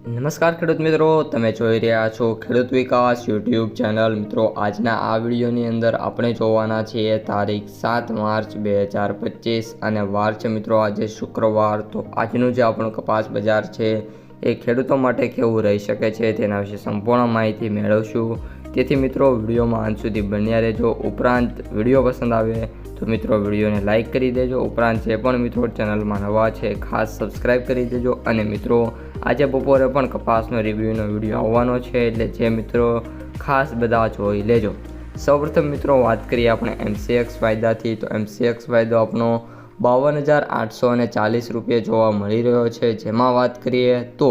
નમસ્કાર ખેડૂત મિત્રો, તમે જોઈ રહ્યા છો ખેડૂત વિકાસ યુટ્યુબ ચેનલ. મિત્રો, આજના આ વિડીયોની અંદર આપણે જોવાના છીએ તારીખ સાત માર્ચ બે હજાર પચીસ અને વાર છે મિત્રો, આજે શુક્રવાર. તો આજનું જે આપણું કપાસ બજાર છે એ ખેડૂતો માટે કેવું રહી શકે છે તેના વિશે સંપૂર્ણ માહિતી મેળવશું. તેથી મિત્રો વિડીયોમાં અંત સુધી બન્યા રહેજો. ઉપરાંત વીડિયો પસંદ આવે તો મિત્રો વિડીયોને લાઇક કરી દેજો. ઉપરાંત જે પણ મિત્રો ચેનલમાં નવા છે, ખાસ સબસ્ક્રાઈબ કરી દેજો. અને મિત્રો, આજે બપોરે પણ કપાસનો રિવ્યૂનો વીડિયો આવવાનો છે, એટલે જે મિત્રો ખાસ બધા જોઈ લેજો. સૌપ્રથમ મિત્રો વાત કરીએ આપણે એમસીએક્સ વાયદાથી. તો એમસીએક્સ વાયદો આપણો બાવન હજાર આઠસો અને ચાલીસ રૂપિયા જોવા મળી રહ્યો છે. જેમાં વાત કરીએ તો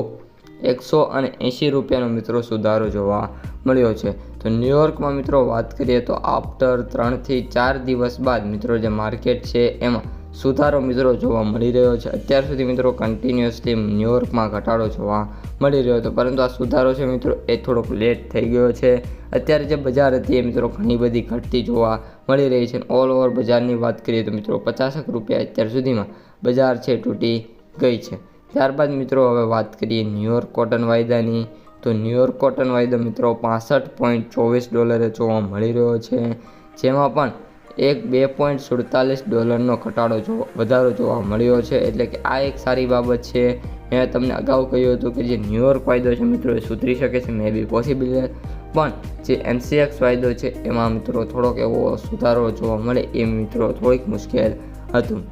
એકસો અને એંશી રૂપિયાનો મિત્રો સુધારો જોવા મળ્યો છે. તો ન્યુયોર્કમાં મિત્રો વાત કરીએ તો આફ્ટર ત્રણથી ચાર દિવસ બાદ મિત્રો જે માર્કેટ છે એમાં સુધારો મિત્રો જોવા મળી રહ્યો છે. અત્યાર સુધી મિત્રો કન્ટિન્યુઅસલી ન્યુયોર્કમાં ઘટાડો જોવા મળી રહ્યો હતો. પરંતુ આ સુધારો છે મિત્રો એ થોડોક લેટ થઈ ગયો છે. અત્યારે જે બજાર હતી એ મિત્રો ઘણી બધી ઘટતી જોવા મળી રહી છે. ઓલ ઓવર બજારની વાત કરીએ તો મિત્રો પચાસક રૂપિયા અત્યાર સુધીમાં બજાર છે તૂટી ગઈ છે. ત્યારબાદ મિત્રો હવે વાત કરીએ ન્યુયોર્ક કોટન વાયદાની. તો ન્યુયોર્ક કોટન વાયદો મિત્રો પાસઠ પોઈન્ટ ચોવીસ ડોલરે જોવા મળી રહ્યો છે. જેમાં પણ એક બે પોઈન્ટ સુડતાલીસ ડોલરનો ઘટાડો જોવા વધારો જોવા મળ્યો છે. એટલે કે આ એક સારી બાબત છે. મેં તમને અગાઉ કહ્યું હતું કે જે ન્યુયોર્ક વાયદો છે મિત્રો એ સુધરી શકે છે મે બી પોસિબલ પણ જે એમસીએક્સ વાયદો છે, એમાં મિત્રો થોડોક એવો સુધારો જોવા મળે એ મિત્રો થોડીક મુશ્કેલ હતું.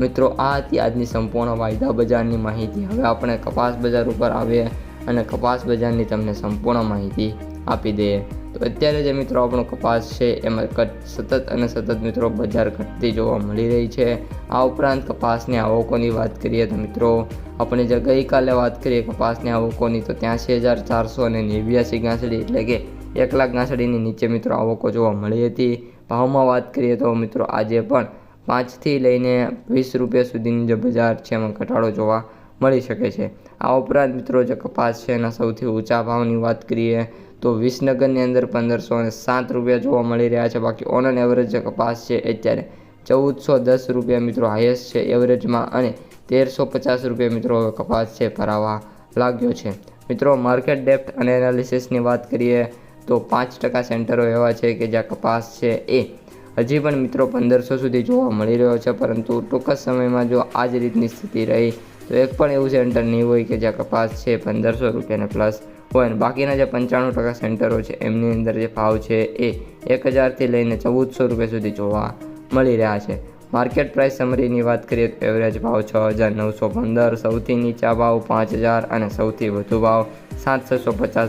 મિત્રો, આ હતી આજની સંપૂર્ણ વાયદા બજારની માહિતી. હવે આપણે કપાસ બજાર ઉપર આવીએ અને કપાસ બજારની તમને સંપૂર્ણ માહિતી આપી દઈએ. તો અત્યારે જે મિત્રો આપણો કપાસ છે, એમાં કટ સતત અને સતત મિત્રો બજાર ઘટતી જોવા મળી રહી છે. આ ઉપરાંત કપાસની આવકોની વાત કરીએ તો મિત્રો, આપણે જે ગઈકાલે વાત કરીએ કપાસની આવકોની, તો ત્યાંસી હજાર ચારસો અને નેવ્યાસી ગાંસડી, એટલે કે એક લાખ ગાંસડીની નીચે મિત્રો આવકો જોવા મળી હતી. ભાવમાં વાત કરીએ તો મિત્રો, આજે પણ પાંચથી લઈને વીસ રૂપિયા સુધીની જે બજાર છે એમાં ઘટાડો જોવા મળી શકે છે. આ ઉપરાંત મિત્રો જે કપાસ છે એના સૌથી ઊંચા ભાવની વાત કરીએ તો વિસનગરની અંદર પંદરસો અને સાત રૂપિયા જોવા મળી રહ્યા છે. બાકી ઓન એન એવરેજ જે કપાસ છે અત્યારે ચૌદસો દસ રૂપિયા મિત્રો હાઈએસ્ટ છે એવરેજમાં અને તેરસો પચાસ રૂપિયા મિત્રો કપાસ છે ભરાવા લાગ્યો છે. મિત્રો માર્કેટ ડેપ્થ અને એનાલિસિસની વાત કરીએ તો પાંચ ટકા સેન્ટરો એવા છે કે જ્યાં કપાસ છે એ હજી પણ મિત્રો પંદરસો સુધી જોવા મળી રહ્યો છે, પરંતુ ટૂંક જ સમયમાં જો આ જ રીતની સ્થિતિ રહી, તો એક પણ એવું સેન્ટર નહીં હોય કે જ્યાં કપાસ છે પંદરસો રૂપિયાને પ્લસ હોય અને બાકીના જે પંચાણું ટકા સેન્ટરો છે, એમની અંદર જે ભાવ છે એ એક હજારથી લઈને ચૌદસો રૂપિયા સુધી જોવા મળી રહ્યા છે. માર્કેટ પ્રાઇસ સમરીની વાત કરીએ તો એવરેજ ભાવ છ હજાર નવસો પંદર, સૌથી નીચા ભાવ પાંચ હજાર અને સૌથી વધુ ભાવ સાત છસો પચાસ